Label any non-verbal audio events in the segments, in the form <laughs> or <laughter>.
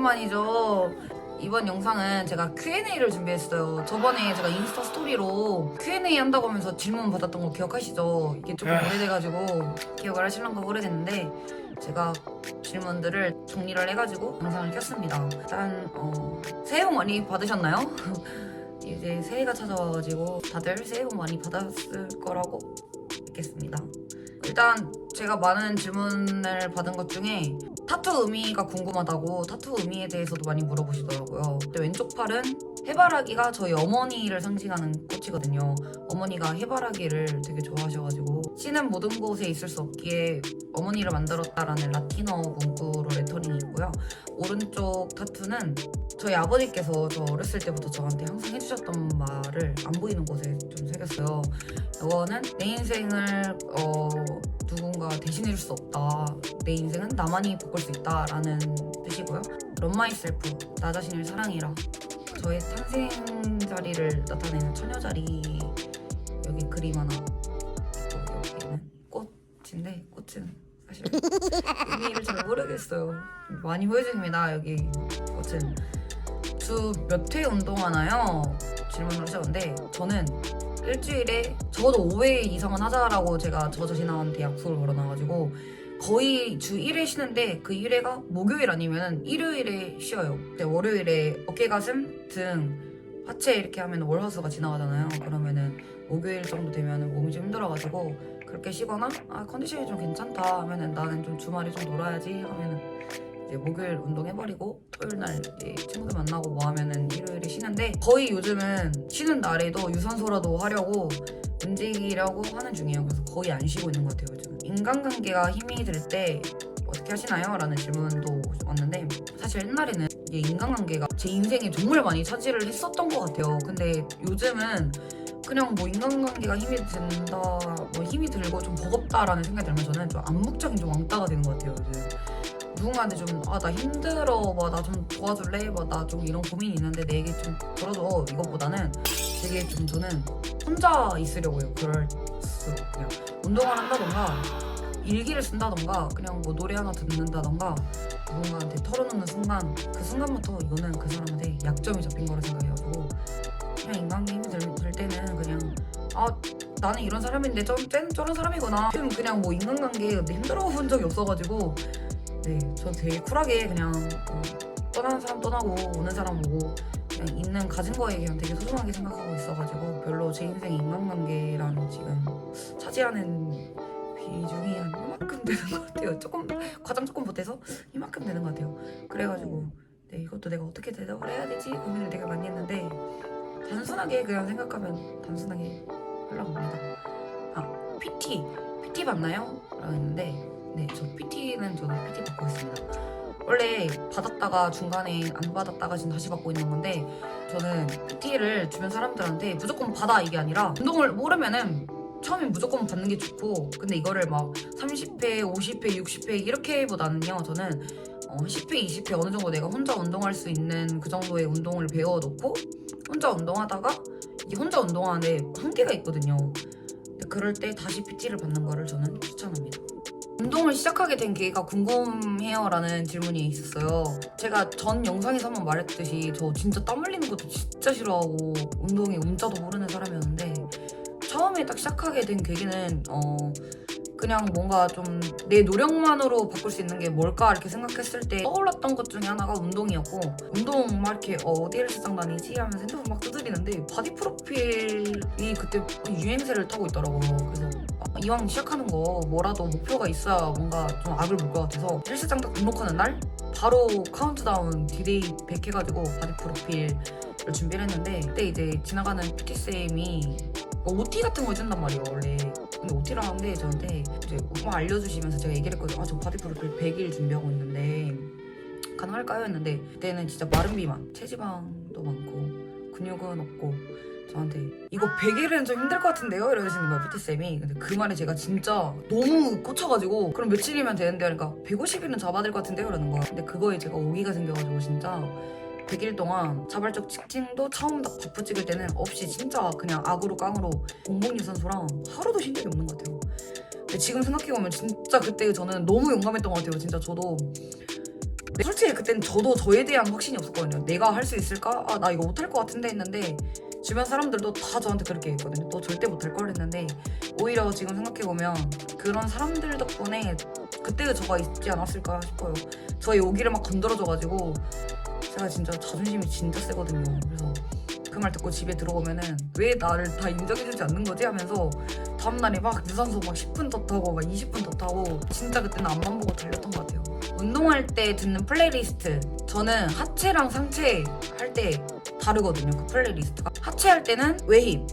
오랜만이죠. 이번 영상은 제가 Q&A를 준비했어요. 저번에 제가 인스타 스토리로 Q&A 한다고 하면서 질문 받았던 거 기억하시죠? 이게 조금 아. 오래돼가지고 기억을 하실런가 오래됐는데 제가 질문들을 정리를 해가지고 영상을 켰습니다. 일단 어, 새해 복 많이 받으셨나요? <laughs> 이제 새해가 찾아와가지고 다들 새해 복 많이 받았을 거라고 믿겠습니다. 일단 제가 많은 질문을 받은 것 중에 타투 의미가 궁금하다고 타투 의미에 대해서도 많이 물어보시더라고요. 근데 왼쪽 팔은 해바라기가 저희 어머니를 상징하는 꽃이거든요. 어머니가 해바라기를 되게 좋아하셔가지고 씨는 모든 곳에 있을 수 없기에 어머니를 만들었다라는 라틴어 문구로 레터링이 있고요. 오른쪽 타투는 저희 아버지께서 저 어렸을 때부터 저한테 항상 해주셨던 말을 안 보이는 곳에 좀 새겼어요. 이거는 내 인생을 어, 누군가 대신해줄 수 없다. 내 인생은 나만이 바꿀 수 있다라는 뜻이고요. Myself, 나 자신을 사랑해라. 저의 탄생 자리를 나타내는 처녀 자리 여기 그림 하나 있고 여기는 꽃인데 꽃은 사실 의미를 잘 모르겠어요. 많이 보여줍니다 여기 꽃은 주 몇 회 운동하나요? 질문을 하셨는데 저는 일주일에 적어도 5회 이상은 하자라고 제가 저 자신한테 약속을 걸어놔가지고 거의 주 1회 쉬는데 그 1회가 목요일 아니면 일요일에 쉬어요. 근데 월요일에 어깨, 가슴, 등, 하체 이렇게 하면 월화수가 지나가잖아요. 그러면은 목요일 정도 되면 몸이 좀 힘들어가지고 그렇게 쉬거나 아 컨디션이 좀 괜찮다 하면은 나는 좀 주말에 좀 놀아야지 하면은 이제 목요일 운동해버리고 토요일 날 친구들 만나고 뭐 하면은 일요일에 쉬는데 거의 요즘은 쉬는 날에도 유산소라도 하려고 움직이려고 하는 중이에요. 그래서 거의 안 쉬고 있는 것 같아요. 요즘 인간관계가 힘이 들 때 어떻게 하시나요? 라는 질문도 왔는데 사실 옛날에는 인간관계가 제 인생에 정말 많이 차지를 했었던 것 같아요. 근데 요즘은 그냥 뭐 인간관계가 힘이 든다, 뭐 힘이 들고 좀 버겁다라는 생각이 들면 저는 좀 암묵적인 좀 왕따가 되는 것 같아요. 요즘. 누군가한테 좀 아 나 힘들어 뭐나좀 도와줄래 뭐나좀 이런 고민이 있는데 내 얘기 좀 들어줘 이것보다는 되게 좀 저는 혼자 있으려고요 그럴 수 그냥 운동을 한다던가 일기를 쓴다던가 그냥 뭐 노래 하나 듣는다던가 누군가한테 털어놓는 순간 그 순간부터 이거는 그 사람한테 약점이 잡힌 거라 생각해가지고 그냥 인간관계 힘이 들, 들 때는 그냥 아 나는 이런 사람인데 저, 쟤는 저런 사람이구나. 지금 그냥 뭐 인간관계에 힘들어 본 적이 없어가지고 네, 저 되게 쿨하게 그냥 어, 떠나는 사람 떠나고 오는 사람 오고 있는 가진 거에 그냥 되게 소중하게 생각하고 있어가지고 별로 제 인생 인간관계랑 지금 차지하는 비중이 한 이만큼 되는 것 같아요. 조금 과장 조금 못해서 이만큼 되는 것 같아요. 그래가지고 네 이것도 내가 어떻게 대답을 해야 되지 고민을 되게 많이 했는데 단순하게 그냥 생각하면 단순하게 흘러갑니다. 아 PT PT 받나요? 라고 했는데 네, 저 PT는 저도 PT 받고 있습니다. 원래 받았다가 중간에 안 받았다가 지금 다시 받고 있는 건데 저는 PT를 주변 사람들한테 무조건 받아 이게 아니라 운동을 모르면은 처음엔 무조건 받는 게 좋고 근데 이거를 막 30회, 50회, 60회 이렇게보다는요 저는 어, 10회, 20회 어느 정도 내가 혼자 운동할 수 있는 그 정도의 운동을 배워놓고 혼자 운동하다가 이게 혼자 운동하는데 한계가 있거든요. 그럴 때 다시 PT를 받는 거를 저는 추천합니다. 운동을 시작하게 된 계기가 궁금해요 라는 질문이 있었어요. 제가 전 영상에서 한번 말했듯이 저 진짜 땀 흘리는 것도 진짜 싫어하고 운동에 움자도 모르는 사람이었는데 처음에 딱 시작하게 된 계기는 어 그냥 뭔가 좀 내 노력만으로 바꿀 수 있는 게 뭘까 이렇게 생각했을 때 떠올랐던 것 중에 하나가 운동이었고 운동 막 이렇게 어, 디 헬스장 다니지 하면서 핸드폰 막 두드리는데 바디 프로필이 그때 유행세를 타고 있더라고요. 그래서 아, 이왕 시작하는 거 뭐라도 목표가 있어야 뭔가 좀 악을 볼 것 같아서 헬스장 딱 등록하는 날 바로 카운트다운 디데이 100 해가지고 바디 프로필을 준비를 했는데 그때 이제 지나가는 PT쌤이 OT 같은 거 해준단 말이에요 원래 근데 OT를 하는데 저한테 이제 뭐 알려주시면서 제가 얘기를 했거든요 아 저 바디 프로필 100일 준비하고 있는데 가능할까요? 했는데 그때는 진짜 마른 비만 체지방도 많고 근육은 없고 저한테 이거 100일은 좀 힘들 것 같은데요? 이러시는 거예요 PT쌤이 근데 그 말에 제가 진짜 너무 꽂혀가지고 그럼 며칠이면 되는데 그러니까 150일은 잡아야 될것 같은데요? 이러는 거예요 근데 그거에 제가 오기가 생겨가지고 진짜 100일 동안 자발적 직진도 처음 딱 버프 찍을 때는 없이 진짜 그냥 악으로 깡으로 공복 유산소랑 하루도 쉰 적이 없는 것 같아요 근데 지금 생각해보면 진짜 그때 저는 너무 용감했던 것 같아요 진짜 저도 솔직히 그때는 저도 저에 대한 확신이 없었거든요. 내가 할 수 있을까? 아, 나 이거 못할 것 같은데 했는데 주변 사람들도 다 저한테 그렇게 했거든요. 너 절대 못할 걸 했는데 오히려 지금 생각해보면 그런 사람들 덕분에 그때 저가 있지 않았을까 싶어요. 저의 오기를 막 건드려줘가지고 제가 진짜 자존심이 진짜 세거든요. 그래서 그 말 듣고 집에 들어오면은 왜 나를 다 인정해주지 않는 거지 하면서 다음날에 막 유산소 막 10분 더 타고 막 20분 더 타고 진짜 그때는 앞만 보고 달렸던 것 같아요. 운동할 때 듣는 플레이리스트 저는 하체랑 상체 할때 다르거든요. 그 플레이리스트가. 하체 할 때는 웨힙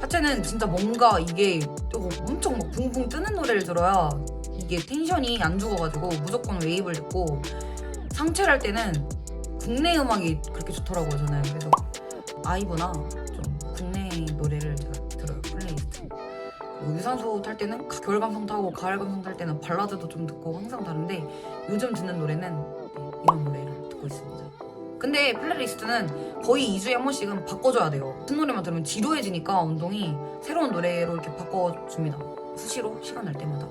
하체는 진짜 뭔가 이게 어, 엄청 막 붕붕 뜨는 노래를 들어야 이게 텐션이 안 죽어가지고 무조건 웨이브를 듣고 상체를 할 때는 국내 음악이 그렇게 좋더라고요 저는. 그래서 아이브나 좀 국내 노래를 제가 들어요 플레이리스트. 유산소 탈 때는 가- 겨울 감성 타고 가을 감성 탈 때는 발라드도 좀 듣고 항상 다른데 요즘 듣는 노래는 근데 플레이리스트는 거의 2주에 한 번씩은 바꿔줘야 돼요. 같은 노래만 들으면 지루해지니까 운동이 새로운 노래로 이렇게 바꿔줍니다. 수시로 시간 날 때마다.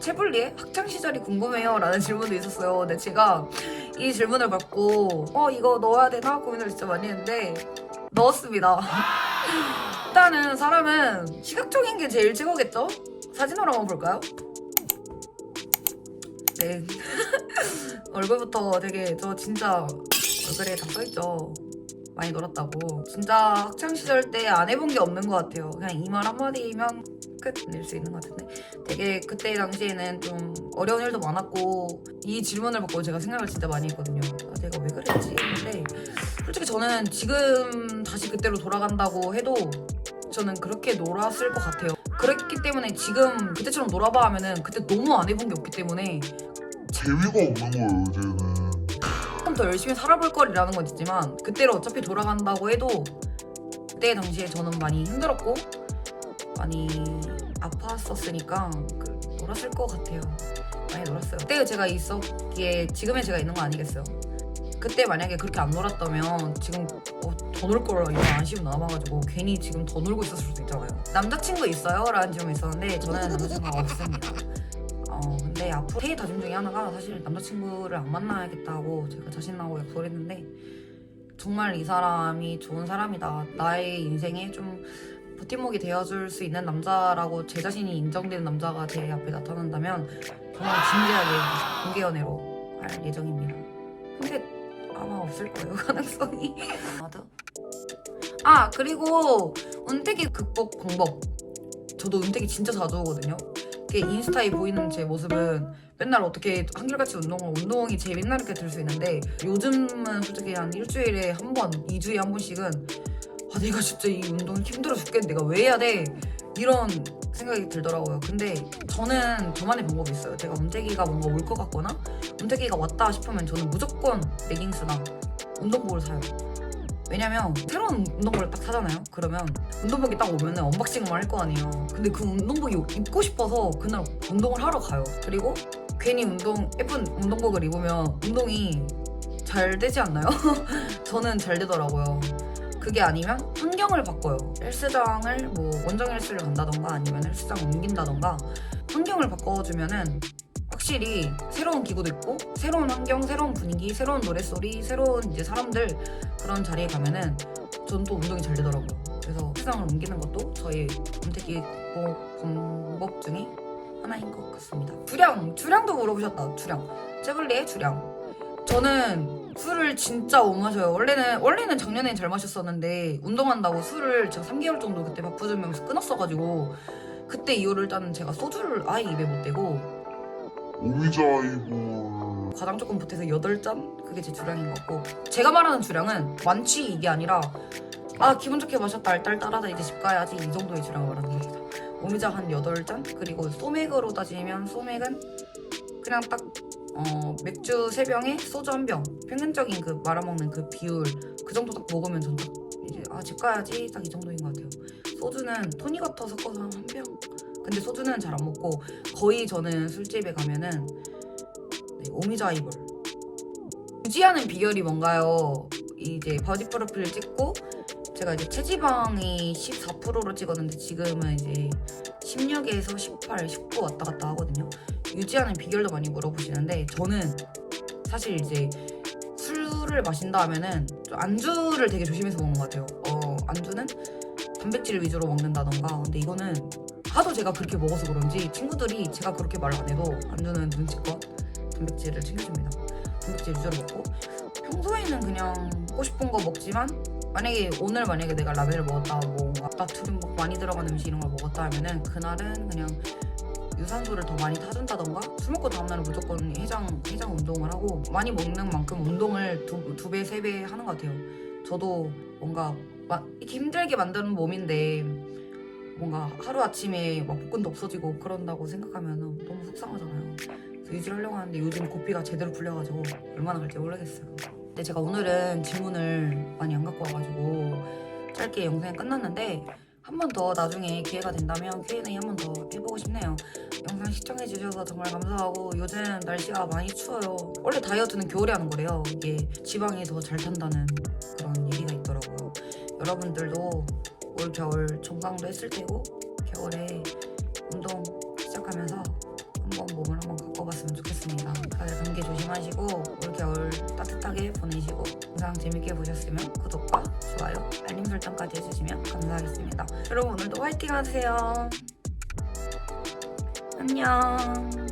채블리의 학창 시절이 궁금해요 라는 질문도 있었어요. 근데 제가 이 질문을 받고 어 이거 넣어야 되나? 고민을 진짜 많이 했는데 넣었습니다. 일단은 사람은 시각적인 게 제일 최고겠죠? 사진으로 한번 볼까요? 네. <laughs> 얼굴부터 되게 저 진짜 얼굴에 다 써있죠. 많이 놀았다고. 진짜 학창시절 때 안 해본 게 없는 것 같아요. 그냥 이 말 한마디면 끝낼 수 있는 것 같은데? 되게 그때 당시에는 좀 어려운 일도 많았고 이 질문을 받고 제가 생각을 진짜 많이 했거든요. 아, 내가 왜 그랬지? 근데 솔직히 저는 지금 다시 그때로 돌아간다고 해도 저는 그렇게 놀았을 것 같아요. 그랬기 때문에 지금 그때처럼 놀아봐 하면은 그때 너무 안 해본 게 없기 때문에 재미가 없는 거예요, 이제는. 더 열심히 살아볼 거리라는 건 있지만 그때로 어차피 돌아간다고 해도 그때 당시에 저는 많이 힘들었고 많이 아팠었으니까 그 놀았을 것 같아요. 많이 놀았어요. 그때 제가 있었기에 지금의 제가 있는 거 아니겠어요? 그때 만약에 그렇게 안 놀았다면 지금 어, 더 놀 거라 이런 아쉬움 남아가지고 괜히 지금 더 놀고 있었을 수도 있잖아요. 남자친구 있어요? 라는 질문이 있었는데 저는 남자친구가 없습니다. 앞으로 새해 다짐 중에 하나가 사실 남자친구를 안 만나야겠다고 제가 자신하고 약속을 했는데 정말 이 사람이 좋은 사람이다. 나의 인생에 좀 버팀목이 되어줄 수 있는 남자라고 제 자신이 인정되는 남자가 제 앞에 나타난다면 정말 진지하게 공개 연애로 할 예정입니다. 근데 아마 없을 거예요 <laughs> 가능성이. 맞아. 아 그리고 운택이 극복 방법. 저도 운택이 진짜 자주 오거든요 이렇게 인스타에 보이는 제 모습은 맨날 어떻게 한결같이 운동을 운동이 제일 맨날 이렇게 들 수 있는데 요즘은 솔직히 한 일주일에 한 번, 이주에 한 번씩은 아 내가 진짜 이 운동 힘들어 죽겠는데 내가 왜 해야 돼? 이런 생각이 들더라고요. 근데 저는 저만의 방법이 있어요. 제가 운태기가 뭔가 올 것 같거나 운태기가 왔다 싶으면 저는 무조건 레깅스나 운동복을 사요. 왜냐면 새로운 운동복을 딱 사잖아요. 그러면 운동복이 딱 오면은 언박싱을 할거 아니에요. 근데 그 운동복이 입고 싶어서 그날 운동을 하러 가요. 그리고 괜히 운동 예쁜 운동복을 입으면 운동이 잘 되지 않나요? <laughs> 저는 잘 되더라고요. 그게 아니면 환경을 바꿔요. 헬스장을 뭐 원정 헬스를 간다던가 아니면 헬스장 옮긴다던가 환경을 바꿔주면은 확실히 새로운 기구도 있고 새로운 환경, 새로운 분위기, 새로운 노랫소리, 새로운 이제 사람들 그런 자리에 가면은 전 또 운동이 잘 되더라고요. 그래서 헬스장을 옮기는 것도 운택기 극복 방법 중에 하나인 것 같습니다. 주량, 주량도 물어보셨다. 주량. 채블리의 주량. 저는 술을 진짜 못 마셔요. 원래는 원래는 작년에 잘 마셨었는데 운동한다고 술을 제가 3개월 정도 그때 바쁘면서 끊었어가지고 그때 이후로 일단은 제가 소주를 아예 입에 못 대고 오미자이볼. 과당 조금 보태서 8잔? 그게 제 주량인 것 같고 제가 말하는 주량은 많지 이게 아니라 아 기분 좋게 마셨다 알딸딸하다 이제 집 가야지 이 정도의 주량을 말하는 겁니다 오미자 한 8잔? 그리고 소맥으로 따지면 소맥은 그냥 딱 어, 맥주 3병에 소주 1병 평균적인 그 말아먹는 그 비율 그 정도 딱 먹으면 전딱 이제 아 집 가야지 딱 이 정도인 것 같아요 소주는 토닉워터 섞어서 한 병 근데 소주는 잘 안 먹고 거의 저는 술집에 가면은 네, 오미자 이볼 유지하는 비결이 뭔가요? 이제 바디 프로필 찍고 제가 이제 체지방이 14%로 찍었는데 지금은 이제 16에서 18, 19 왔다 갔다 하거든요. 유지하는 비결도 많이 물어보시는데 저는 사실 이제 술을 마신다 하면은 좀 안주를 되게 조심해서 먹는 것 같아요. 어, 안주는 단백질 위주로 먹는다던가. 근데 이거는 하도 제가 그렇게 먹어서 그런지 친구들이 제가 그렇게 말 안 해도 안주는 눈치껏 단백질을 챙겨줍니다. 단백질 위주로 먹고 평소에는 그냥 먹고 싶은 거 먹지만 만약에 오늘 만약에 내가 라면을 먹었다 뭐 나트륨 막 많이 들어간 음식 이런 걸 먹었다 하면은 그날은 그냥 유산소를 더 많이 타준다던가 술 먹고 다음날은 무조건 해장 해장 운동을 하고 많이 먹는 만큼 운동을 두배세 배 하는 것 같아요. 저도 뭔가 막 힘들게 만드는 몸인데 뭔가 하루 아침에 막 복근도 없어지고 그런다고 생각하면 너무 속상하잖아요. 그래서 유지를 하려고 하는데 요즘 고삐가 제대로 풀려가지고 얼마나 갈지 모르겠어요. 근데 제가 오늘은 질문을 많이 안 갖고 와가지고 짧게 영상이 끝났는데 한 번 더 나중에 기회가 된다면 Q&A 한 번 더 해보고 싶네요. 영상 시청해주셔서 정말 감사하고 요즘 날씨가 많이 추워요. 원래 다이어트는 겨울에 하는 거래요. 이게 지방이 더 잘 탄다는 그런 얘기가 있더라고요. 여러분들도 올 겨울 정강도 했을 테고 겨울에 운동 시작하면서 한번 몸을 한번 바꿔봤으면 좋겠습니다. 다들 감기 조심하시고 올 겨울 따뜻하게 보내시고 영상 재밌게 보셨으면 구독과 좋아요, 알림 설정까지 해주시면 감사하겠습니다. 여러분 오늘도 화이팅 하세요. 안녕.